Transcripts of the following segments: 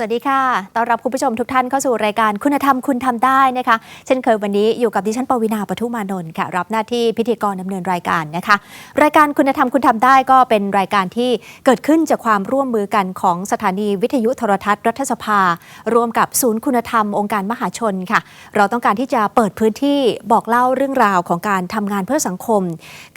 สวัสดีค่ะ ต้อนรับคุณผู้ชมทุกท่านเข้าสู่รายการคุณธรรมคุณทำได้นะคะ เช่นเคยวันนี้อยู่กับดิฉันปวีนาปทุมานนท์ค่ะ รับหน้าที่พิธีกรดำเนินรายการนะคะ รายการคุณธรรมคุณทำได้ก็เป็นรายการที่เกิดขึ้นจากความร่วมมือกันของสถานีวิทยุโทรทัศน์รัฐสภา ร่วมกับศูนย์คุณธรรมองค์การมหาชนค่ะ เราต้องการที่จะเปิดพื้นที่บอกเล่าเรื่องราวของการทำงานเพื่อสังคม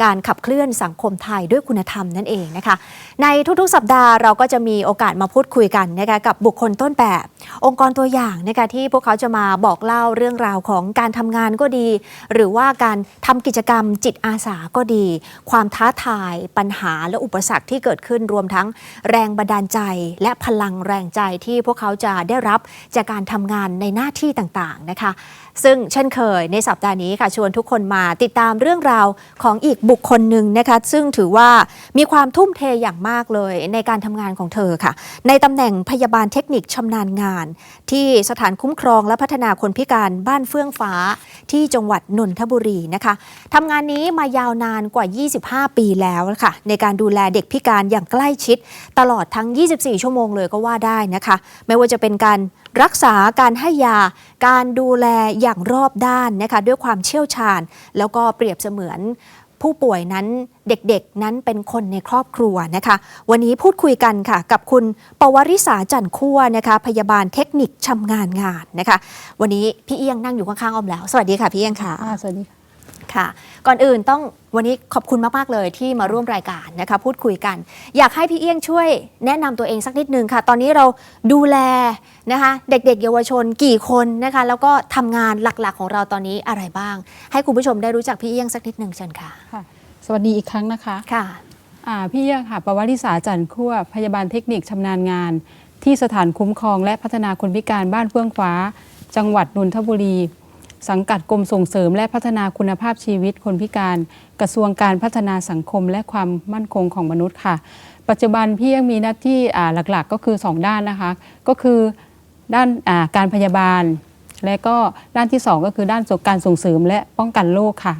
การขับเคลื่อนสังคมไทยด้วยคุณธรรมนั่นเองนะคะ ในทุกๆ สัปดาห์เราก็จะมีโอกาสมาพูดคุยกันนะคะกับบุคคลต้นแบบ องค์กรตัวอย่างนะคะที่พวกเขาจะมาบอกเล่าเรื่องราวของการทำงานก็ดี หรือว่าการทำกิจกรรมจิตอาสาก็ดี ความท้าทายปัญหาและอุปสรรคที่เกิดขึ้นรวมทั้งแรงบันดาลใจ และพลังแรงใจที่พวกเขาจะได้รับจากการทำงานในหน้าที่ต่างๆนะคะซึ่งเช่นเคยในสัปดาห์นี้ค่ะชวนทุกคนมาติดตามเรื่องราวของอีกบุคคลหนึ่งนะคะซึ่งถือว่ามีความทุ่มเทอย่างมากเลยในการทำงานของเธอค่ะ ในตำแหน่งพยาบาลเทคนิคชำนาญงาน ที่สถานคุ้มครองและพัฒนาคนพิการบ้านเฟื่องฟ้าที่จังหวัดนนทบุรีนะคะทำงานนี้มายาวนานกว่า 25 ปีแล้วค่ะ ในการดูแลเด็กพิการอย่างใกล้ชิด ตลอดทั้ง 24 ชั่วโมงเลยก็ว่าได้นะคะ ไม่ว่าจะเป็นการ รักษาการให้ยา การดูแลอย่างรอบด้านนะคะด้วยความเชี่ยวชาญ แล้วก็เปรียบเสมือนผู้ป่วยนั้นเด็กๆนั้นเป็นคนในครอบครัวนะคะ วันนี้พูดคุยกันค่ะ กับคุณปวริษาจันคั่วนะคะ พยาบาลเทคนิคชำงานงานนะคะ วันนี้พี่เอียงนั่งอยู่ข้างๆออมแล้ว สวัสดีค่ะพี่เอียงค่ะสวัสดีค่ะ ค่ะ ก่อนอื่นต้องวันนี้ขอบคุณมาก ๆ เลยที่มาร่วมรายการนะคะ พูดคุยกัน อยากให้พี่เอี้ยงช่วยแนะนำตัวเองสักนิดนึงค่ะ ตอนนี้เราดูแลนะคะ เด็ก ๆ เยาวชนกี่คนนะคะ แล้วก็ทำงานหลักๆของเราตอนนี้อะไรบ้าง ให้คุณผู้ชมได้รู้จักพี่เอี้ยงสักนิดนึงเชิญค่ะค่ะสวัสดีอีกครั้งนะคะค่ะ อ่าพี่เอี้ยงค่ะประวัติศาสตร์จันทร์คั่วพยาบาลเทคนิคชำนาญงาน ที่สถานคุ้มครองและพัฒนาคนพิการบ้านเฟื่องฟ้า จังหวัดนนทบุรี สังกัดกรมส่งเสริมและพัฒนาคุณภาพชีวิตคนพิการ กระทรวงการพัฒนาสังคมและความมั่นคงของมนุษย์ค่ะ ปัจจุบันพี่ยังมีหน้าที่อ่าหลักๆ ก็คือ 2 ด้านนะคะ ก็คือด้านอ่าการพยาบาล และก็ด้านที่ 2 ก็คือด้านการส่งเสริมและป้องกันโรคค่ะ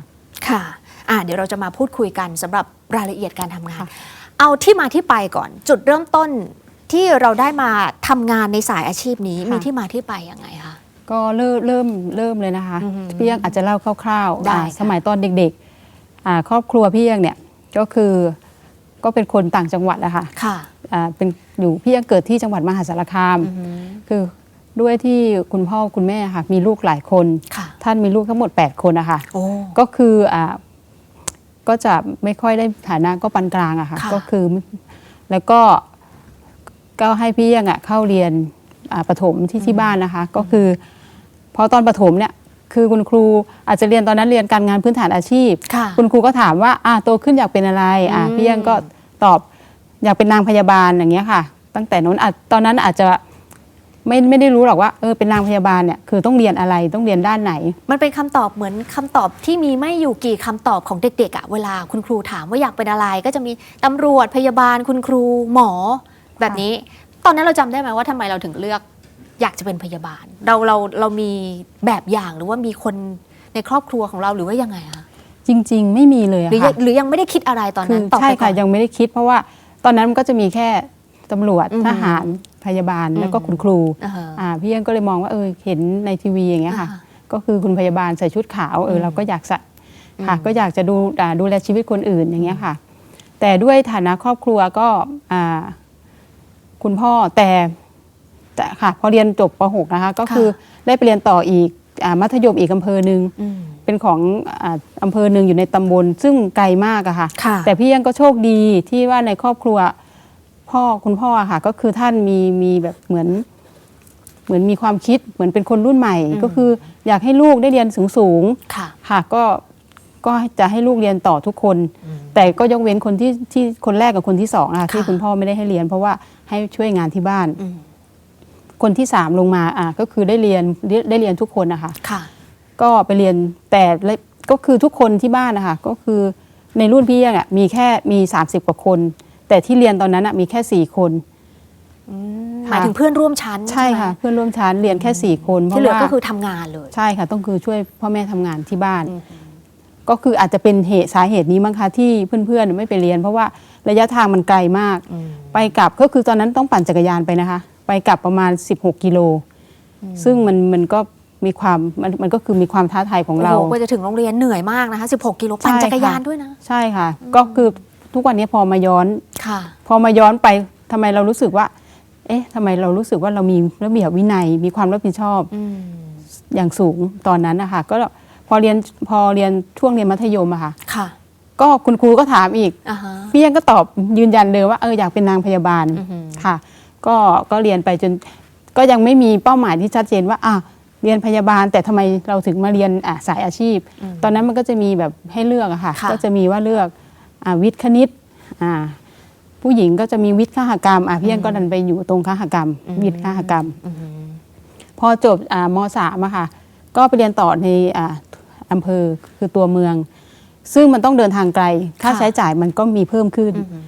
ค่ะอะเดี๋ยวเราจะมาพูดคุยกันสำหรับรายละเอียดการทำงานค่ะเอาที่มาที่ไปก่อน จุดเริ่มต้นที่เราได้มาทำงานในสายอาชีพนี้มีที่มาที่ไปยังไงคะ ก็เริ่มเริ่มเริ่มเลยนะคะ อือหือพี่ยังอาจจะเล่าคร่าวๆได้อ่าค่ะ สมัยตอนเด็กๆอ่าครอบครัวพี่ยังเนี่ยก็คือก็เป็นคนต่างจังหวัดอะค่ะค่ะอ่าเป็นอยู่พี่ยังเกิดที่จังหวัดมหาสารคาม อือหือคือด้วยที่คุณพ่อคุณแม่ค่ะมีลูกหลายคน ค่ะ ท่านมีลูกทั้งหมด 8 คนนะคะ โอ้ ก็คืออ่าก็จะไม่ค่อยได้ฐานะก็ปานกลางอะค่ะค่ะ ก็คือแล้วก็ก็ให้พี่ยังอะเข้าเรียนอ่าประถมที่ที่บ้านนะคะ ก็คือ พอตอนประถมเนี่ยคือคุณครูอาจจะเรียนตอนนั้นเรียนการงานพื้นฐานอาชีพ ค่ะ คุณครูก็ถามว่าอ่าโตขึ้นอยากเป็นอะไรอ่าอืมพี่ยังก็ตอบอยากเป็นนางพยาบาลอย่างเงี้ยค่ะ ตั้งแต่นั้นอาจตอนนั้นอาจจะไม่ไม่ได้รู้หรอกว่าเออเป็นนางพยาบาลเนี่ยคือต้องเรียนอะไรต้องเรียนด้านไหน มันเป็นคำตอบเหมือนคำตอบที่มีไม่อยู่กี่คำตอบของเด็กๆอะเวลาคุณครูถามว่าอยากเป็นอะไร ก็จะมีตำรวจพยาบาลคุณครูหมอ แบบนี้ ตอนนั้นเราจำได้ไหมว่าทำไมเราถึงเลือก อยากจะเป็นพยาบาล เราเราเรามีแบบอย่างหรือว่ามีคนในครอบครัวของเราหรือว่ายังไงคะจริง ๆ ไม่มีเลยอะหรือยัค่ะงหรือยังไม่ได้คิดอะไรตอนคืนั้อนตอบใช่ไปก่อค่ะน ยังไม่ได้คิดเพราะว่าตอนนั้นมันก็จะมีแค่ตำรวจอือหือทหารพยาบาลอืมแล้วก็คุณครูอ่าฮะ อ่าพี่ยังก็เลยมองว่าเออเห็นในทีวีอย่างเงี้ยค่ะ อ่าฮะก็คือคุณพยาบาลใส่ชุดขาวเอออืมเราก็อยากใส่ค่ะอืมก็อยากจะดูอ่าดูแลชีวิตคนอื่นอย่างเงี้ยค่ะ แต่ด้วยฐานะครอบครัวก็อ่าคุณพ่อแต่ แต่ค่ะพอเรียนจบป .6 นะคะ ก็คือได้ไปเรียนต่ออีกอามัธยมอีกอำเภอหนึ่งอืม เป็นของอาอำเภอหนึ่งอยู่ในตำบล ซึ่งไกลมากอะค่ะ ค่ะ แต่พี่ยังก็โชคดีที่ว่าในครอบครัวพ่อคุณพ่ออะค่ะ ก็คือท่านมีมีแบบเหมือน เหมือนมีความคิดเหมือนเป็นคนรุ่นใหม่อืมก็คืออยากให้ลูกได้เรียนสูงสูงๆ ค่ะ ค่ะก็ก็จะให้ลูกเรียนต่อทุกคนอืมแต่ก็ยกเว้นคนที่ที่คนแรกกับคนที่สองอะค่ะที่คุณพ่อไม่ได้ให้เรียน เพราะว่าให้ช่วยงานที่บ้าน อืม คนที่สามลงมาอะก็คือได้เรียนได้ได้เรียนทุกคนนะคะ ค่ะ ก็ไปเรียนแต่ละก็คือทุกคนที่บ้านนะคะก็คือในรุ่นพี่ยังอะมีแค่มี 30 กว่าคน แต่ที่เรียนตอนนั้นอะมีแค่ 4 คนหมายถึงเพื่อนร่วมชั้นใช่ไหมค่ะเพื่อนร่วมชั้นเรียนแค่ 4 คนเพที่ราะเหลือว่าก็คือทำงานเลย ใช่ค่ะ ต้องคือช่วยพ่อแม่ทำงานที่บ้านอืมก็คืออาจจะเป็นเหตุสาเหตุนี้มั้งคะที่เพื่อนๆไม่ไปเรียน เพราะว่าระยะทางมันไกลมากอืมไปกลับก็คือตอนนั้นต้องปั่นจักรยานไปนะคะ ไปกลับประมาณ 16 กิโล ซึ่งมันมันก็มีความมันมันก็คือมีความท้าทายของเราโอ้โหกว่าจะถึงโรงเรียนเหนื่อยมากนะคะ 16 กิโลปั่นใช่จักรยานค่ะด้วยนะ ใช่ค่ะ ก็คือทุกวันนี้พอมาย้อนค่ะ พอมาย้อนไปทำไมเรารู้สึกว่า เอ๊ะทำไมเรารู้สึกว่าเรามีระเบียบวินัย มีความรับผิดชอบอืมอย่างสูงตอนนั้นนะคะก็พอเรียนพอเรียนช่วงเรียนมัธยมอะค่ะค่ะ ก็คุณครูก็ถามอีกอ่าฮะพี่ยังก็ตอบยืนยันเลยว่าเอออยากเป็นนางพยาบาลอือหือค่ะ ก็ก็เรียนไปจนก็ยังไม่มีเป้าหมายที่ชัดเจนว่าอะเรียนพยาบาลแต่ทำไมเราถึงมาเรียนอะสายอาชีพ ตอนนั้นมันก็จะมีแบบให้เลือกอะค่ะค่ะก็จะมีว่าเลือกอะวิทย์คณิตอ่าผู้หญิงก็จะมีวิทย์คหกรรมอะพี่ยังก็ดันไปอยู่ตรงคหกรรม วิทย์คหกรรมอือหือพอจบอ่ามสามอะค่ะก็ไปเรียนต่อในอ่าอำเภอคือตัวเมือง ซึ่งมันต้องเดินทางไกล ค่าค่ะใช้จ่ายมันก็มีเพิ่มขึ้นอือหือ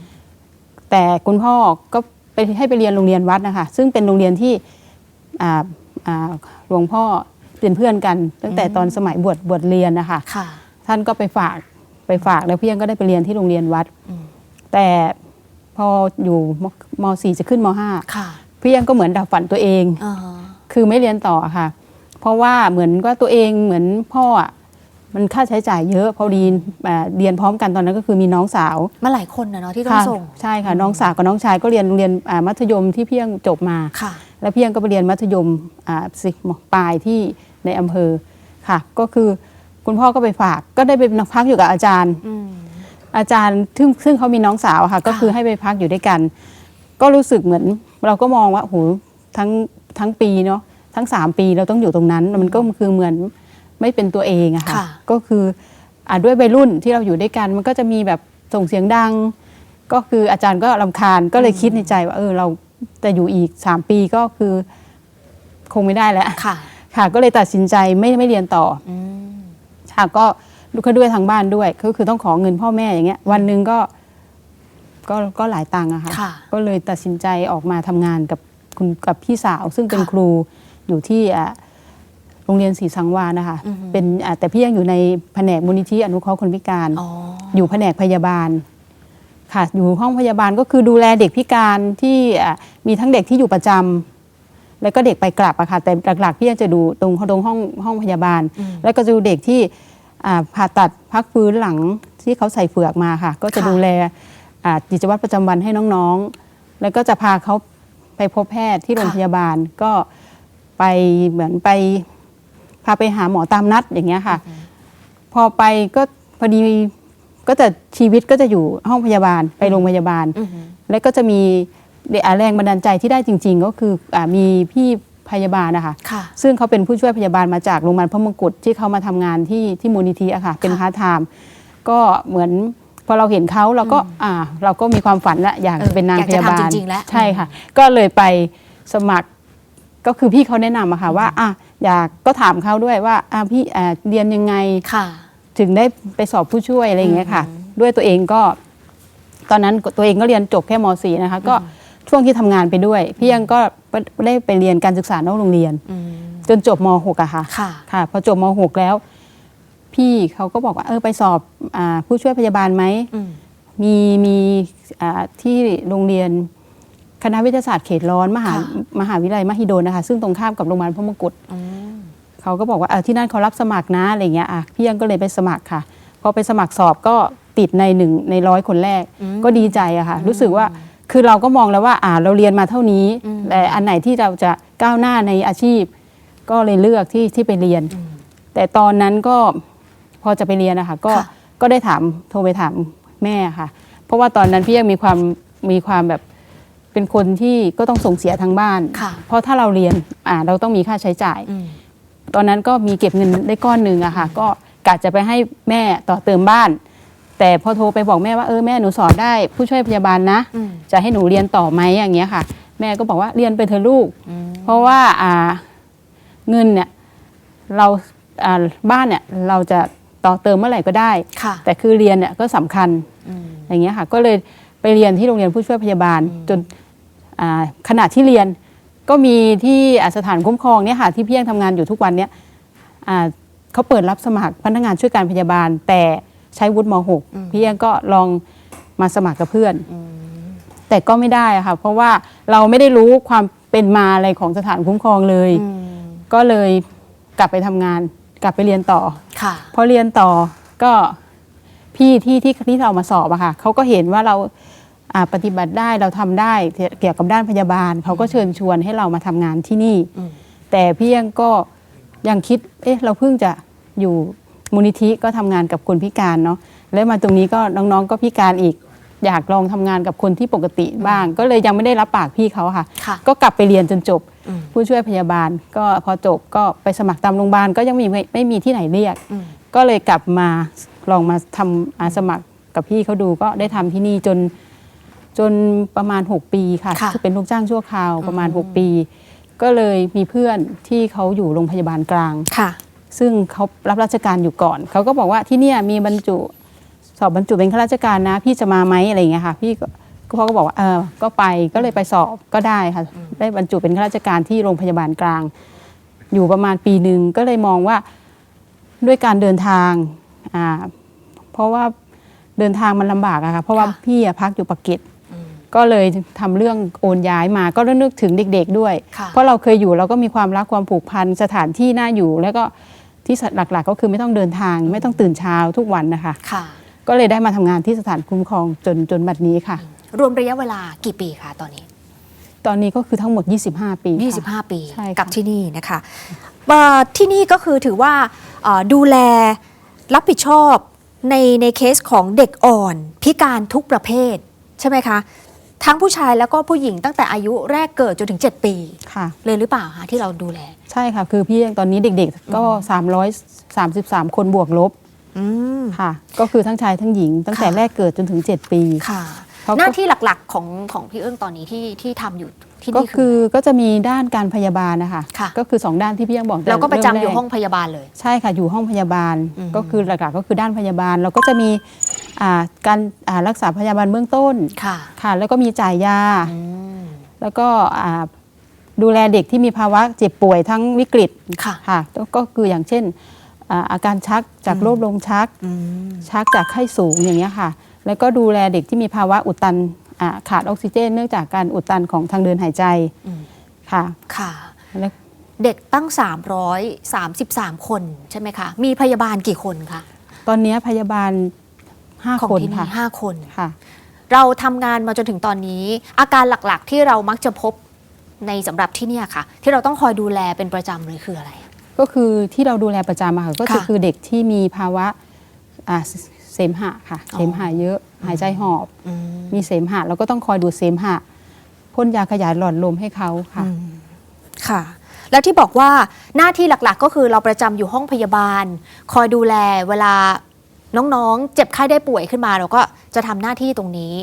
แต่คุณพ่อก็ ไปให้ไปเรียนโรงเรียนวัดนะคะ ซึ่งเป็นโรงเรียนที่อ่าอ่าหลวงพ่อเป็นเพื่อนกัน ตั้งแต่ตอนสมัยบวชบวชเรียนนะคะค่ะ ท่านก็ไปฝากไปฝากแล้วพี่ยังก็ได้ไปเรียนที่โรงเรียนวัด อืมแต่พออยู่มมสี่จะขึ้นมห้าค่ะพี่ยังก็เหมือนดับฝันตัวเอง อ่าฮะคือไม่เรียนต่อค่ะ เพราะว่าเหมือนว่าตัวเองเหมือนพ่ออะ มันค่าใช้จ่ายเยอะพอดีอ่าเรียนพร้อมกันตอนนั้นก็คือมีน้องสาวมาหลายคนนะเนาะที่ต้องค่ะส่งใช่ค่ะน้องสาวกับน้องชายก็เรียนโรงเรียนอ่ามัธยมที่เพียงจบมาค่ะ แล้วเพียงก็ไปเรียนมัธยมอ่าสิปลายที่ในอำเภอค่ะ ก็คือคุณพ่อก็ไปฝากก็ได้ไปพักอยู่กับอาจารย์อืมอาจารย์ซึ่งซึ่งเขามีน้องสาวค่ะ ก็คือให้ไปพักอยู่ด้วยกัน ก็รู้สึกเหมือน เราก็มองว่าโอ้โหทั้งทั้งปีเนาะทั้งสามปีเราต้องอยู่ตรงนั้น มันก็คือเหมือน ไม่เป็นตัวเองอะค่ะ ค่ะ ก็คืออ่าด้วยวัยรุ่นที่เราอยู่ด้วยกัน มันก็จะมีแบบส่งเสียงดัง ก็คืออาจารย์ก็รำคาญก็เลยคิดในใจว่าเออเราจะอยู่อีกสามปีก็คือ คงไม่ได้แล้ว ค่ะ ค่ะก็เลยตัดสินใจไม่ไม่เรียนต่ออืม ค่ะก็ดูก็ด้วยทางบ้านด้วยก็คือต้องขอเงินพ่อแม่อย่างเงี้ยวันหนึ่งก็ก็ก็หลายตังค์อะค่ะค่ะก็เลยตัดสินใจออกมาทำงานกับคุณกับพี่สาว ซึ่งเป็นค่ะ ครูอยู่ที่อะ โรงเรียนศรีสังวานะคะอือฮึ เป็นอะแต่พี่ยังอยู่ในแผนกมูลนิธิอนุเคราะห์คนพิการ อ๋ออยู่แผนกพยาบาลค่ะ อยู่ห้องพยาบาลก็คือดูแลเด็กพิการที่อะมีทั้งเด็กที่อยู่ประจำแล้วก็เด็กไปกลับอะค่ะแต่หลักๆพี่ยังจะดูตรงตรงห้องห้องพยาบาลอืมแล้วก็จะดูเด็กที่อ่าผ่าตัดพักฟื้นหลังที่เขาใส่เฟือกมาค่ะ ก็จะค่ะดูแลอ่ากิจวัตรประจำวันให้น้องๆ แล้วก็จะพาเขาไปพบแพทย์ที่โรงพยาบาลก็ไปเหมือนไป พาไปหาหมอตามนัดอย่างเงี้ยค่ะ พอไปก็พอดีก็จะชีวิตก็จะอยู่ห้องพยาบาลไปโรงพยาบาลอือหือแล้วก็จะมีอ่าแรงบันดาลใจที่ได้จริง ๆ ก็คืออามีพี่พยาบาลนะคะค่ะซึ่งเขาเป็นผู้ช่วยพยาบาลมาจากโรงพยาบาลพระมงกุฎที่เขามาทำงานที่ที่มูลนิธิอะค่ะ เป็นพาร์ทไทม์ก็เหมือนพอเราเห็นเขาเราก็อ่า เราก็มีความฝันละอยากเออจะเป็นนางอยากพจะยาบาลทำจริงๆแล้วใช่ค่ะ ก็เลยไปสมัคร ก็คือพี่เขาแนะนำอะค่ะว่าอะอยากก็ถามเขาด้วยว่าอะพี่อ่าเรียนยังไง ค่ะ ถึงได้ไปสอบผู้ช่วยอะไรอย่างเงี้ยค่ะ ด้วยตัวเองก็ ตอนนั้นตัวเองก็เรียนจบแค่ม .4 นะคะ ก็ช่วงที่ทำงานไปด้วย พี่ยังก็ได้ไปเรียนการศึกษานอกโรงเรียน อืม จนจบม .6 อะค่ะ ค่ะ ค่ะ พอจบม .6 แล้ว พี่เขาก็บอกว่า เออไปสอบอาผู้ช่วยพยาบาลไหม อืม มีมีอ่าที่โรงเรียน คณะวิทยาศาสตร์เขตร้อนมหาค่ะ มหาวิทยาลัยมหิดลนะคะ ซึ่งตรงข้ามกับโรงพยาบาลพระมงกุฎอืมเขาก็บอกว่าเออที่นั่นเขารับสมัครนะอะไรเงี้ยอะพี่ยังก็เลยไปสมัครค่ะ พอไปสมัครสอบก็ติดในหนึ่งในร้อยคนแรก อืม ก็ดีใจอะค่ะ รู้สึกว่าคือเราก็มองแล้วว่าอ่าเราเรียนมาเท่านี้อืม แต่อันไหนที่เราจะก้าวหน้าในอาชีพ ก็เลยเลือกที่ที่ไปเรียน แต่ตอนนั้นก็พอจะไปเรียนนะคะก็ค่ะ ก็ได้ถามโทรไปถามแม่ค่ะ เพราะว่าตอนนั้นพี่ยังมีความมีความแบบ เป็นคนที่ก็ต้องส่งเสียทางบ้าน ค่ะ เพราะถ้าเราเรียนอ่าเราต้องมีค่าใช้จ่าย อืม ตอนนั้นก็มีเก็บเงินได้ก้อนหนึ่งอะค่ะ ก็กะจะไปให้แม่ต่อเติมบ้าน แต่พอโทรไปบอกแม่ว่าเออแม่หนูสอบได้ผู้ช่วยพยาบาลนะ อืม จะให้หนูเรียนต่อไหมอย่างเงี้ยค่ะ แม่ก็บอกว่าเรียนไปเถอะลูก อืม เพราะว่าอ่าเงินเนี่ยเราอ่าบ้านเนี่ยเราจะต่อเติมเมื่อไหร่ก็ได้ ค่ะ แต่คือเรียนเนี่ยก็สำคัญอืม อย่างเงี้ยค่ะ ก็เลยไปเรียนที่โรงเรียนผู้ช่วยพยาบาล จนอ่า ขณะที่เรียนก็มีที่อ่าสถานคุ้มครองเนี่ยค่ะที่พี่ยังทำงานอยู่ทุกวันเนี่ยอ่าเขาเปิดรับสมัครพนักงานช่วยการพยาบาล แต่ใช้วุฒิม .6 พี่ยังก็ลองมาสมัครกับเพื่อน แต่ก็ไม่ได้อะค่ะ เพราะว่าเราไม่ได้รู้ความเป็นมาอะไรของสถานคุ้มครองเลยอืมก็เลยกลับไปทำงาน กลับไปเรียนต่อค่ะพอเรียนต่อก็พี่ที่ที่ที่เรามาสอบอะค่ะเขาก็เห็นว่าเราอ่า ปฏิบัติได้เราทำได้เกี่ยวกับด้านพยาบาล เขาก็เชิญชวนให้เรามาทำงานที่นี่อืมแต่พี่ยังก็ยังคิดเอ๊ะเราเพิ่งจะอยู่มูลนิธิก็ทำงานกับคนพิการเนาะแล้วมาตรงนี้ก็น้องๆก็พิการอีก อยากลองทำงานกับคนที่ปกติบ้าง ก็เลยยังไม่ได้รับปากพี่เขาค่ะค่ะก็กลับไปเรียนจนจบอืมผู้ช่วยพยาบาล ก็พอจบก็ไปสมัครตามโรงพยาบาลก็ยังมีไม่ไม่มีที่ไหนเรียกอืมก็เลยกลับมาลองมาทำอาสมัครกับพี่เขาดูก็ได้ทำที่นี่จน จนประมาณ 6 ปีค่ะค่ะ ที่เป็นลูกจ้างชั่วคราวประมาณอืม6ปี ก็เลยมีเพื่อนที่เขาอยู่โรงพยาบาลกลาง ค่ะ ซึ่งเขารับราชการอยู่ก่อน เขาก็บอกว่าที่เนี่ยมีบรรจุสอบบรรจุเป็นข้าราชการนะ พี่จะมาไหมอะไรอย่างเงี้ยค่ะ พี่ก็เขาก็บอกว่าเออก็ไปก็เลยไปสอบก็ได้ค่ะ ได้บรรจุเป็นข้าราชการที่โรงพยาบาลกลาง อยู่ประมาณปีหนึ่งก็เลยมองว่าด้วยการเดินทางอ่าเพราะว่าเดินทางมันลำบากอะค่ะเพราะว่าค่ะ พี่อะพักอยู่ปากเกร็ดอืม ก็เลยทำเรื่องโอนย้ายมาก็นึกถึงเด็ก ๆ ด้วย ค่ะเพราะเราเคยอยู่เราก็มีความรักความผูกพันสถานที่น่าอยู่ แล้วก็ที่หลักๆ ก็คือไม่ต้องเดินทาง ไม่ต้องตื่นเช้าทุกวันนะคะ ค่ะ ก็เลยได้มาทำงานที่สถานคุ้มครองจนจนบัดนี้ค่ะ รวมระยะเวลากี่ปีคะตอนนี้ ตอนนี้ก็คือทั้งหมด 25 ปีค่ะ 25 ปีใช่ค่ะ กับที่นี่นะคะเอ่อที่นี่ก็คือถือว่าเอ่อดูแลรับผิดชอบในในเคสของเด็กอ่อนพิการทุกประเภท ใช่ไหมคะ ทั้งผู้ชายแล้วก็ผู้หญิงตั้งแต่อายุแรกเกิดจนถึง 7 ปีค่ะ เลยหรือเปล่าคะที่เราดูแล ใช่ค่ะ คือพี่ตอนนี้เด็กๆ ก็ 333 คนบวกลบอืมค่ะ ก็คือทั้งชายทั้งหญิงตั้งแต่ค่ะแรกเกิดจนถึง 7 ปีค่ะเขาก็ หน้าที่หลักๆของของพี่เอิ้งตอนนี้ที่ที่ทำอยู่ที่ก็นี่คือก็จะมีด้านการพยาบาลนะคะค่ะ ก็คือ2ด้านที่พี่ยังบอกแต่เราก็ประจำอยู่เมแกห้องพยาบาลเลย ใช่ค่ะอยู่ห้องพยาบาลอืม ก็คือหลักๆก็คือด้านพยาบาลเราก็จะมีอ่าการอ่ารักษาพยาบาลเบื้องต้นค่ะค่ะ แล้วก็มีจ่ายยา อืมแล้วก็อ่าดูแลเด็กที่มีภาวะเจ็บป่วยทั้งวิกฤตค่ะ ค่ะก็ก็คืออย่างเช่นอ่าอาการชักจากโรคลมชัก อืม ชักจากไข้สูงอย่างเงี้ยค่ะ แล้วก็ดูแลเด็กที่มีภาวะอุดตันอ่าขาดออกซิเจน เนื่องจากการอุดตันของทางเดินหายใจอืมค่ะค่ะแล้วเด็กตั้ง 333 คนใช่ไหมคะมีพยาบาลกี่คนคะตอนเนี้ยพยาบาลของ5คนที่นี่ค่ะห้าคนค่ะ เราทำงานมาจนถึงตอนนี้ อาการหลักๆที่เรามักจะพบในสำหรับที่เนี่ยค่ะ ที่เราต้องคอยดูแลเป็นประจำเลยคืออะไร ก็คือที่เราดูแลประจำอะค่ะก็จะค่ะคือเด็กที่มีภาวะ อ่าเสเสมหะค่ะอ๋อเสมหะเยอะหายใจหอบอืมมีเสมหะเราก็ต้องคอยดูดเสมหะพ่นยาขยายหลอดลมให้เขาค่ะอืมค่ะ แล้วที่บอกว่าหน้าที่หลักๆ ก็คือเราประจำอยู่ห้องพยาบาล คอยดูแลเวลาน้องๆ เจ็บไข้ได้ป่วยขึ้นมา เราก็จะทำหน้าที่ตรงนี้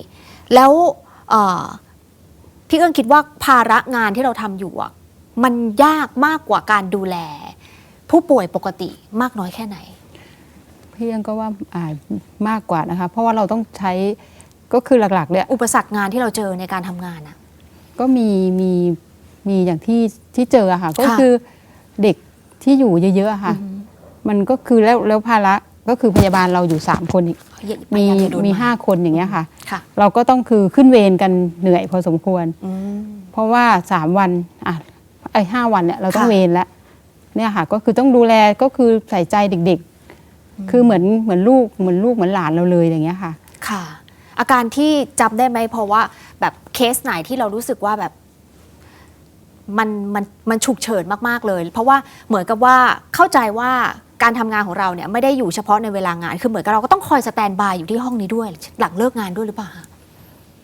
แล้วเอ่อพี่เอิญคิดว่าภาระงานที่เราทำอยู่อะมันยากมากกว่าการดูแล ผู้ป่วยปกติมากน้อยแค่ไหน พี่ยังก็ว่าอ่ามากกว่านะคะ เพราะว่าเราต้องใช้ก็คือหลักๆเนี่ยอุปสรรคงานที่เราเจอในการทำงานอะ ก็มีมีมีอย่างที่ที่เจออะค่ะ ก็ค่ะ คือเด็กที่อยู่เยอะๆอะค่ะ มันก็คือแล้วแล้วภาระก็คือพยาบาลเราอยู่สามคนอีกมีพยายาจะโดนมีห้าคนอย่างเงี้ยค่ะ ค่ะ เราก็ต้องคือขึ้นเวรกันเหนื่อยพอสมควร อืม เพราะว่าสามวันอะไอ้ห้าวันเนี่ยเราต้องค่ะ เวรแล้วเนี่ยค่ะ ก็คือต้องดูแลก็คือใส่ใจเด็กๆ คือเหมือนเหมือนลูกเหมือนลูกเหมือนหลานเราเลยอย่างเงี้ยค่ะ ค่ะ อาการที่จำได้ไหมเพราะว่าแบบเคสไหนที่เรารู้สึกว่าแบบมันมันมันฉุกเฉินมากๆเลย เพราะว่าเหมือนกับว่าเข้าใจว่าการทำงานของเราเนี่ยไม่ได้อยู่เฉพาะในเวลางาน คือเหมือนกับเราก็ต้องคอยสแตนบายอยู่ที่ห้องนี้ด้วย หลังเลิกงานด้วยหรือเปล่าคะ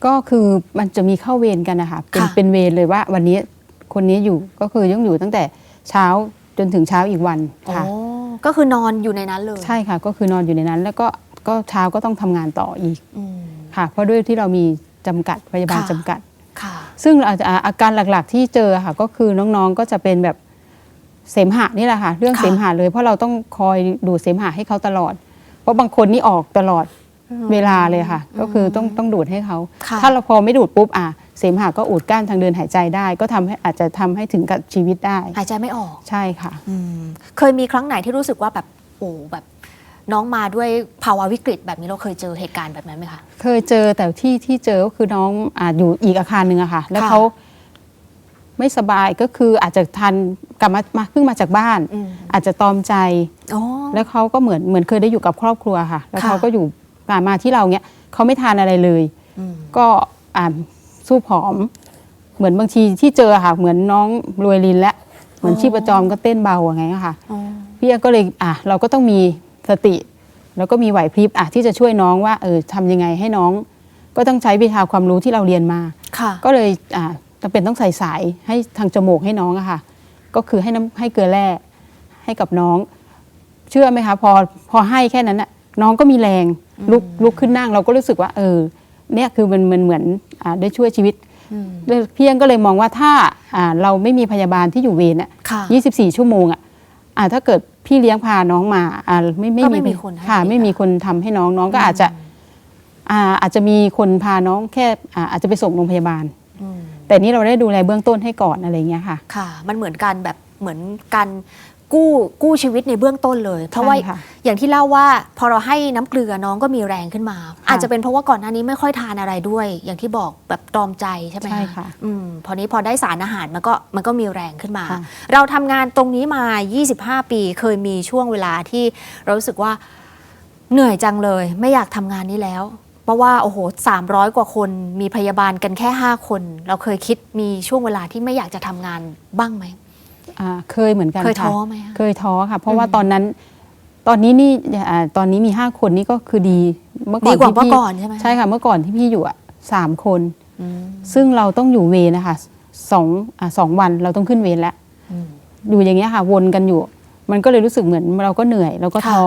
ก็คือมันจะมีเข้าเวรกันนะคะเป็นค่ะเป็นเวรเลยว่าวันนี้คนนี้อยู่ก็คือต้องอยู่ตั้งแต่เช้าจนถึงเช้าอีกวันค่ะโอ้ ก็คือนอนอยู่ในนั้นเลยใช่ค่ะก็คือนอนอยู่ในนั้น แล้วก็ก็เช้าก็ต้องทำงานต่ออีกอืมค่ะ เพราะด้วยที่เรามีจำกัดพยาบาลค่ะจำกัดค่ะซึ่งอาจจะอาการหลักๆที่เจอค่ะก็คือน้องๆก็จะเป็นแบบเสมหะนี่แหละค่ะ เรื่องค่ะเสมหะเลย เพราะเราต้องคอยดูดเสมหะให้เขาตลอด เพราะบางคนนี่ออกตลอดเวลาเลยค่ะ ก็คือต้องต้องดูดให้เขาค่ะถ้าเราพอไม่ดูดปุ๊บอะ เสมหะก็อุดกั้นทางเดินหายใจได้ ก็ทำให้อาจจะทำให้ถึงกับชีวิตได้ หายใจไม่ออก ใช่ค่ะ อืมเคยมีครั้งไหนที่รู้สึกว่าแบบโอ้แบบ น้องมาด้วยภาวะวิกฤตแบบนี้เราเคยเจอเหตุการณ์แบบนั้นไหมคะ เคยเจอแต่ที่ที่เจอก็คือน้องอาจอยู่อีกอาคารหนึ่งอะค่ะ แล้วค่ะ เขาไม่สบายก็คืออาจจะทานกลับมามาเพิ่งมาจากบ้าน อืมอาจจะตอมใจ อ๋อ แล้วเขาก็เหมือนเหมือนเคยได้อยู่กับครอบครัวค่ะ แล้วค่ะ เขาก็อยู่มามาที่เราเนี้ยเขาไม่ทานอะไรเลย อืม ก็อ่า สู้ผอม เหมือนบางทีที่เจอค่ะ เหมือนน้องรวยลินและเหมือนชีพจรก็เต้นเบาอย่างไงยค่ะอ๋อพี่เอี้ยก็เลยอะเราก็ต้องมีสติ แล้วก็มีไหวพริบอะที่จะช่วยน้องว่าเออทำยังไงให้น้อง ก็ต้องใช้วิชาความรู้ที่เราเรียนมาค่ะก็เลยอ่าจำเป็นต้องใส่สายให้ทางจมูกให้น้องอะค่ะ ก็คือให้น้ำให้เกลือแร่ให้กับน้อง เชื่อไหมคะพอพอให้แค่นั้นอะน้องก็มีแรงลุกลุกขึ้นนั่งเราก็รู้สึกว่า เออ เนี่ยคือมันมันเหมือนอ่า ได้ช่วยชีวิตอืมเลยพี่เอี้ยงก็เลยมองว่าถ้าอ่าเราไม่มีพยาบาลที่อยู่เวรอะค่ะ24ชั่วโมงอะอ่าถ้าเกิดพี่เลี้ยงพาน้องมาอ่าไม่ไม่ก็ไม่มีคนให้ค่ะอีกไม่มีคนทำให้น้องน้องก็อาจจะอ่าอาจจะมีคนพาน้องแค่อ่าอาจจะไปส่งโรงพยาบาลอืมแต่นี่เราได้ดูแลเบื้องต้นให้ก่อนอะไรเงี้ยค่ะ ค่ะ มันเหมือนกันแบบเหมือนการ กู้กู้ชีวิตในเบื้องต้นเลย เพราะว่าใช่ค่ะอย่างที่เล่าว่าพอเราให้น้ำเกลือน้องก็มีแรงขึ้นมา อาจจะเป็นเพราะว่าก่อนหน้านี้ไม่ค่อยทานอะไรด้วย อย่างที่บอกแบบตรอมใจใช่ไหมใช่ค่ะอืมพอนี้พอได้สารอาหารมันก็มันก็มีแรงขึ้นมา ค่ะ เราทำงานตรงนี้มา 25 ปีเคยมีช่วงเวลาที่เรารู้สึกว่าเหนื่อยจังเลย ไม่อยากทำงานนี้แล้ว เพราะว่าโอ้โห300 กว่าคนมีพยาบาลกันแค่ 5 คน เราเคยคิดมีช่วงเวลาที่ไม่อยากจะทำงานบ้างไหม อ่าเคยเหมือนกันเคยค่ะท้อไหมคะ เคยท้อค่ะ เพราะว่าอืมตอนนั้น ตอนนี้นี่อ่าตอนนี้มีห้าคนนี่ก็คือดีเมื่อก่ดีอนกว่าที่เมื่อพี่ก่อนใช่ไหมใช่ค่ะ เมื่อก่อนที่พี่อยู่อะสามคน อืมซึ่งเราต้องอยู่เวรนะคะสองอ่าสองวันเราต้องขึ้นเวรแล้ว อืม อยู่อย่างเงี้ยค่ะวนกันอยู่ มันก็เลยรู้สึกเหมือนเราก็เหนื่อยเราก็ค่ะ ท้อ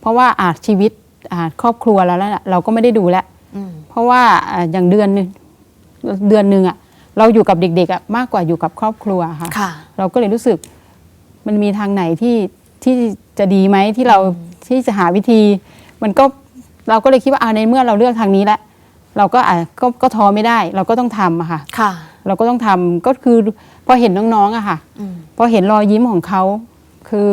เพราะว่าอาชีวิตอ่าครอบครัวเราแล้วน่ะเราก็ไม่ได้ดูแลวอืมเพราะว่าอ่าอย่างเดือนหนึงเดือนหนึ่งอะเราอยู่กับเด็กๆอะมากกว่าอยู่กับครอบครัวค่ะ ค่ะ เราก็เลยรู้สึกมันมีทางไหนที่ที่จะดีไหมที่เราที่จะหาวิธี มันก็เราก็เลยคิดว่าอ่าในเมื่อเราเลือกทางนี้แล้วเราก็อะก็ก็ท้อไม่ได้ เราก็ต้องทำอะค่ะ ค่ะ เราก็ต้องทำก็คือพอเห็นน้องๆอะค่ะ อืม พอเห็นรอยยิ้มของเขา คือ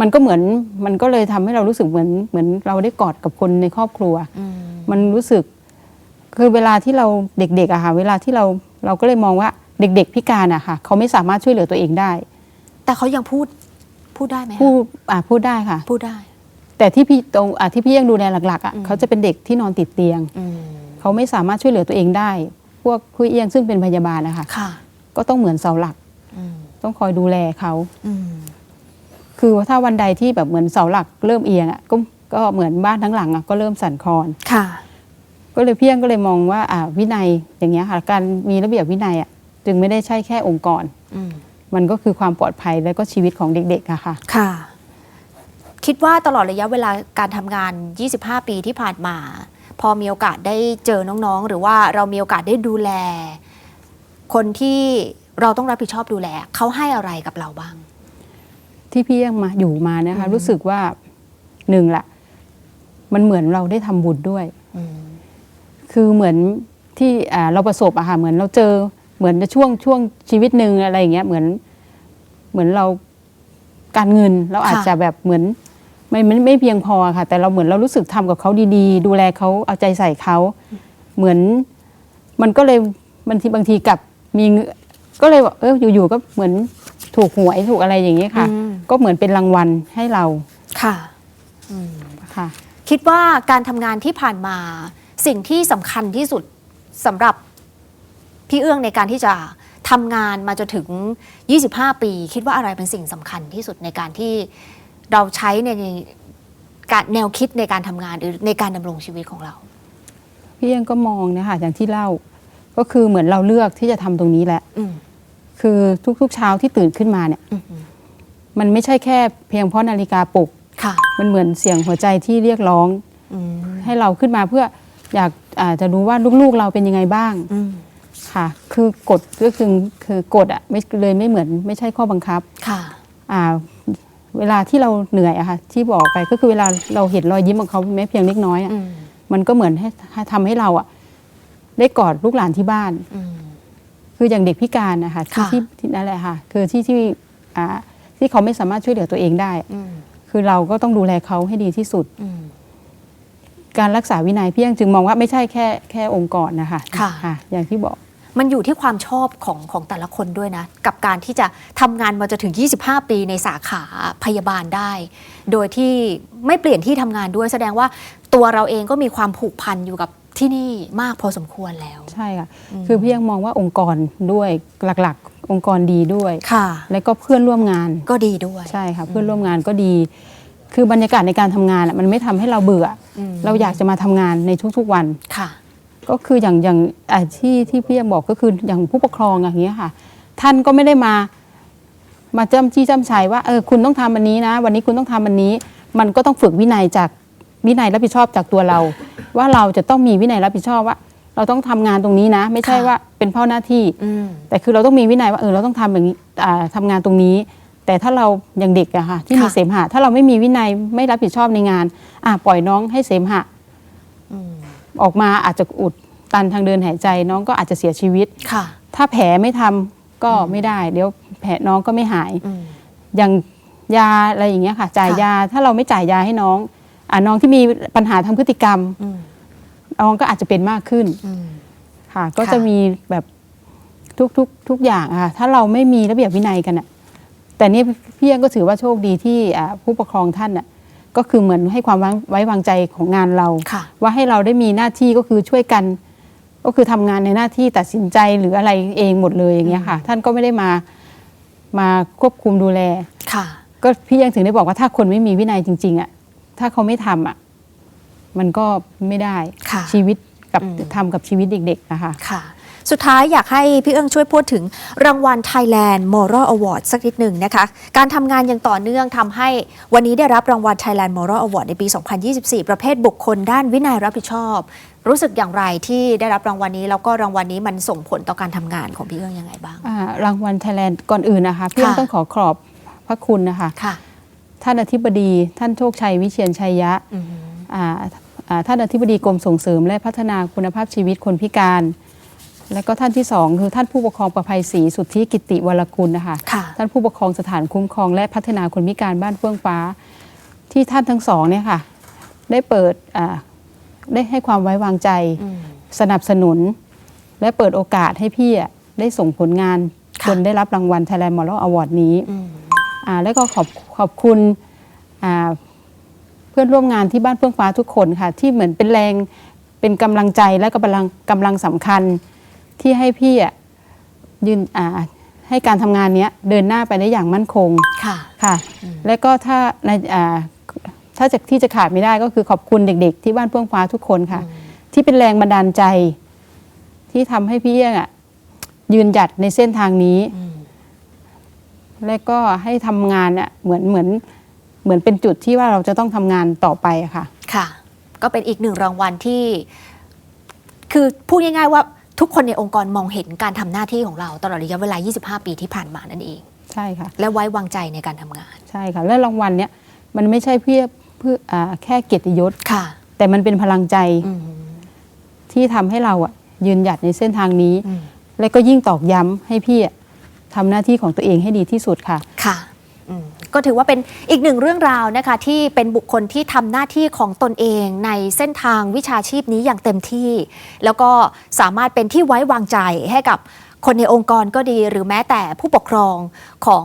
มันก็เหมือนมันก็เลยทำให้เรารู้สึกเหมือนเหมือนเราได้กอดกับคนในครอบครัว อืม มันรู้สึก คือเวลาที่เราเด็กๆอะค่ะ เวลาที่เราเราก็เลยมองว่า เด็ก ๆ พิการอะค่ะเขาไม่สามารถช่วยเหลือตัวเองได้ แต่เขายังพูดพูดได้ไหมคะพูดอะพูดได้ค่ะ พูดได้ แต่ที่พี่ตรงอะที่พี่ยังดูแลหลักๆอะอืมเขาจะเป็นเด็กที่นอนติดเตียง อืมเขาไม่สามารถช่วยเหลือตัวเองได้ พวกคุยเอียงซึ่งเป็นพยาบาลนะคะค่ะก็ต้องเหมือนเสาหลัก อืมต้องคอยดูแลเขา อืมคือถ้าวันใดที่แบบเหมือนเสาหลักเริ่มเอียงอะก็ก็เหมือนบ้านทั้งหลังอะก็เริ่มสั่นคลอน ค่ะ ก็เลยเพียงก็เลยมองว่าอ่าวินัยอย่างเงี้ยค่ะการมีระเบียบวินัยอะ จึงไม่ได้ใช่แค่องค์กรอืมมันก็คือความปลอดภัยและก็ชีวิตของเด็กๆอะค่ะ ค่ะ คิดว่าตลอดระยะเวลาการทำงาน 25 ปีที่ผ่านมา พอมีโอกาสได้เจอน้องๆ หรือว่าเรามีโอกาสได้ดูแล คนที่เราต้องรับผิดชอบดูแล เขาให้อะไรกับเราบ้าง ที่พี่ยังมาอยู่มานะคะอืมรู้สึกว่าหนึ่งละมันเหมือนเราได้ทำบุญด้วยอืมคือเหมือนที่อ่าเราประสบอะค่ะเหมือนเราเจอ เหมือนในช่วงช่วงชีวิตหนึ่งอะไรอย่างเงี้ยเหมือนเหมือนเราการเงินเราอาจจะแบบเหมือนไม่ไม่ไม่เพียงพอค่ะ แต่เราเหมือนเรารู้สึกทำกับเขาดีๆ ดูแลเขาเอาใจใส่เขาเหมือน มันก็เลยบางทีบางทีกลับมีเงินก็เลยบอกเอออยู่ๆก็เหมือนถูกหวยถูกอะไรอย่างเงี้ยค่ะอืมก็เหมือนเป็นรางวัลให้เราค่ะอืมค่ะ คิดว่าการทำงานที่ผ่านมาสิ่งที่สำคัญที่สุดสำหรับ พี่เอื้องในการที่จะทำงานมาจนถึง 25 ปี คิดว่าอะไรเป็นสิ่งสำคัญที่สุดในการที่เราใช้ในการแนวคิดในการทำงานหรือในการดำรงชีวิตของเรา พี่ยังก็มองนะคะอย่างที่เล่าก็คือเหมือนเราเลือกที่จะทำตรงนี้แหละอืมคือทุกๆเช้าที่ตื่นขึ้นมาเนี่ยอืมมันไม่ใช่แค่เพียงเพราะนาฬิกาปลุกค่ะมันเหมือนเสียงหัวใจที่เรียกร้องอืมให้เราขึ้นมาเพื่ออยากอาจะรู้ว่าลูกๆเราเป็นยังไงบ้างอืม ค่ะ คือกฎก็คือคือกฎอะไม่เลยไม่เหมือนไม่ใช่ข้อบังคับค่ะ อ่า เวลาที่เราเหนื่อยอะค่ะ ที่บอกไปก็คือเวลาเราเห็นรอยยิ้มของเขาแม้เพียงเล็กน้อยอะอืมมันก็เหมือนให้ให้ทำให้เราอะได้กอดลูกหลานที่บ้านอืมคืออย่างเด็กพิการนะคะที่ค่ะที่ที่นั่นแหละค่ะ คือที่ที่อ่าที่เขาไม่สามารถช่วยเหลือตัวเองได้อืมคือเราก็ต้องดูแลเขาให้ดีที่สุดอืมการรักษาวินัยพี่ยังจึงมองว่าไม่ใช่แค่แค่องค์กรนะคะค่ะ อย่างที่บอก มันอยู่ที่ความชอบของของแต่ละคนด้วยนะ กับการที่จะทำงานมาจนถึง 25 ปีในสาขาพยาบาลได้ โดยที่ไม่เปลี่ยนที่ทำงานด้วย แสดงว่าตัวเราเองก็มีความผูกพันอยู่กับที่นี่มากพอสมควรแล้ว ใช่ค่ะ คือพี่ยังมองว่าองค์กรด้วยหลักๆ องค์กรดีด้วยค่ะ แล้วก็เพื่อนร่วมงานก็ดีด้วยใช่ค่ะเพื่อนร่วมงานก็ดี คือบรรยากาศในการทำงานอะมันไม่ทำให้เราเบื่ออมเราอยากจะมาทำงานในทุกๆวัน ค่ะ ก็คืออย่างอย่างอ่าที่ที่พี่ยังบอกก็คืออย่างผู้ปกครองอย่างเงี้ยค่ะ ท่านก็ไม่ได้มา มาจ้ำจี้จ้ำชัยว่าเออคุณต้องทำอันนี้นะ วันนี้คุณต้องทำอันนี้ มันก็ต้องฝึกวินัยจากวินัยรับผิดชอบจากตัวเรา ว่าเราจะต้องมีวินัยรับผิดชอบว่า เราต้องทำงานตรงนี้นะ ไม่ใช่ค่ะว่าเป็นเพ่อหน้าที่อืมแต่คือเราต้องมีวินัยว่าเออเราต้องทำอย่างนี้อ่าทำงานตรงนี้ แต่ถ้าเราอย่างเด็กอะค่ะ ที่มีค่ะเสมหะ ถ้าเราไม่มีวินัยไม่รับผิดชอบในงาน อะปล่อยน้องให้เสมหะ อืมออกมาอาจจะอุดตันทางเดินหายใจน้องก็อาจจะเสียชีวิต ค่ะ ถ้าแผลไม่ทำก็ไม่ได้ เดี๋ยวแผลน้องก็ไม่หาย อืม อย่างยาอะไรอย่างเงี้ยค่ะ จ่ายค่ะ ยาถ้าเราไม่จ่ายยาให้น้องอะน้องที่มีปัญหาทางพฤติกรรม อืมน้องก็อาจจะเป็นมากขึ้นอืม ค่ะ ก็ค่ะ จะมีแบบทุกทุกทุกอย่างอะค่ะถ้าเราไม่มีระเบียบวินัยกันอะแต่นี่พี่ยังก็ถือว่าโชคดีที่อ่าผู้ปกครองท่านอะ ก็คือเหมือนให้ความวางไว้วางใจของงานเราค่ะว่าให้เราได้มีหน้าที่ก็คือช่วยกัน ก็คือทำงานในหน้าที่ตัดสินใจหรืออะไรเองหมดเลยอย่างเงี้ยค่ะ ท่านก็ไม่ได้มามาควบคุมดูแลค่ะก็พี่ยังถึงได้บอกว่าถ้าคนไม่มีวินัยจริง ๆอะถ้าเขาไม่ทำอะมันก็ไม่ได้ค่ะชีวิตกับอืมทำกับชีวิตเด็กๆนะคะค่ะ สุดท้ายอยากให้พี่เอิงช่วยพูดถึงรางวัล Thailand Moral Award สักนิดหนึ่งนะคะ การทำงานอย่างต่อเนื่องทำให้วันนี้ได้รับรางวัล Thailand Moral Award ในปี 2024 ประเภทบุคคลด้านวินัยรับผิดชอบ รู้สึกอย่างไรที่ได้รับรางวัลนี้ แล้วก็รางวัลนี้มันส่งผลต่อการทำงานของพี่เอิงยังไงบ้าง อ่ารางวัลไทยแลนด์ก่อนอื่นนะคะพี่ค่ะต้องขอขอบพระคุณนะคะ ค่ะ ท่านอธิบดี ท่านโชคชัยวิเชียนชัยยะอืมอ่าอ่าท่านอธิบดีกรมส่งเสริมและพัฒนาคุณภาพชีวิตคนพิการ และก็ท่านที่สองคือท่านผู้ปกครองประภัยศรีสุทธิกิติวรกุลนะคะค่ะท่านผู้ปกครองสถานคุ้มครองและพัฒนาคนพิการบ้านเฟื่องฟ้า ที่ท่านทั้งสองเนี่ยค่ะ ได้เปิดอ่าได้ให้ความไว้วางใจอืมสนับสนุน และเปิดโอกาสให้พี่อะได้ส่งผลงานค่ะจนได้รับรางวัล Thailand Moral Award นี้อืมอ่าแล้วก็ขอบขอบคุณอ่าเพื่อนร่วมงานที่บ้านเฟื่องฟ้าทุกคนค่ะ ที่เหมือนเป็นแรงเป็นกำลังใจและกำลังกำลังสำคัญ ที่ให้พี่อะยืนอ่าให้การทำงานเนี้ยเดินหน้าไปได้อย่างมั่นคงค่ะ ค่ะอืมและก็ถ้าในอ่าถ้าจะที่จะขาดไม่ได้ก็คือขอบคุณเด็ก ๆ ที่บ้านเฟื่องฟ้าทุกคนค่ะ ที่เป็นแรงบันดาลใจ ที่ทำให้พี่เอี้ยงอะยืนหยัดในเส้นทางนี้อืมและก็ให้ทำงานเนี่ยเหมือนเหมือนเหมือนเป็นจุดที่ว่าเราจะต้องทำงานต่อไปอะค่ะ ค่ะ ก็เป็นอีกหนึ่งรางวัลที่ คือพูดง่ายๆว่า ทุกคนในองค์กรมองเห็นการทำหน้าที่ของเราตลอดระยะเวลา 25 ปีที่ผ่านมานั่นเอง ใช่ค่ะ และไว้วางใจในการทำงาน ใช่ค่ะ และรางวัลเนี่ยมันไม่ใช่เพื่อเพื่ออ่าแค่เกียรติยศ ค่ะ แต่มันเป็นพลังใจอืม ที่ทำให้เราอะยืนหยัดในเส้นทางนี้ อืม และก็ยิ่งตอกย้ำให้พี่อะทำหน้าที่ของตัวเองให้ดีที่สุดค่ะ ค่ะอืม ก็ถือว่าเป็นอีกหนึ่งเรื่องราวนะคะที่เป็นบุคคลที่ทำหน้าที่ของตนเองในเส้นทางวิชาชีพนี้อย่างเต็มที่ แล้วก็สามารถเป็นที่ไว้วางใจให้กับ คนในองค์กรก็ดีหรือแม้แต่ผู้ปกครองของ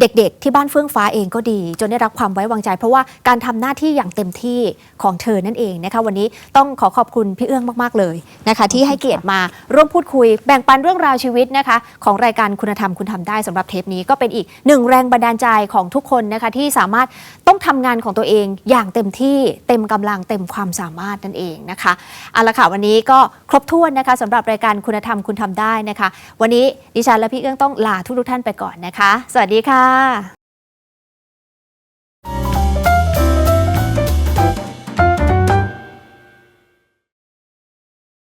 เด็กๆ ที่บ้านเฟื่องฟ้าเองก็ดี จนได้รับความไว้วางใจ เพราะว่าการทำหน้าที่อย่างเต็มที่ของเธอนั่นเองนะคะวันนี้ต้องขอขอบคุณพี่เอื้องมากๆเลยนะคะ ที่ให้เกียรติมาร่วมพูดคุย แบ่งปันเรื่องราวชีวิตนะคะ ของรายการคุณธรรมคุณทำได้สำหรับเทปนี้ก็เป็นอีกหนึ่งแรงบันดาลใจของทุกคนนะคะที่สามารถต้องทำงานของตัวเองอย่างเต็มที่เต็มกำลังเต็มความสามารถนั่นเองนะคะเอาละค่ะวันนี้ก็ครบถ้วนนะคะสำหรับรายการคุณธรรมคุณทำได้นะคะวันนี้ดิฉันและพี่เอื้องต้องลาทุกทุกท่านไปก่อนนะคะ สวัสดีค่ะ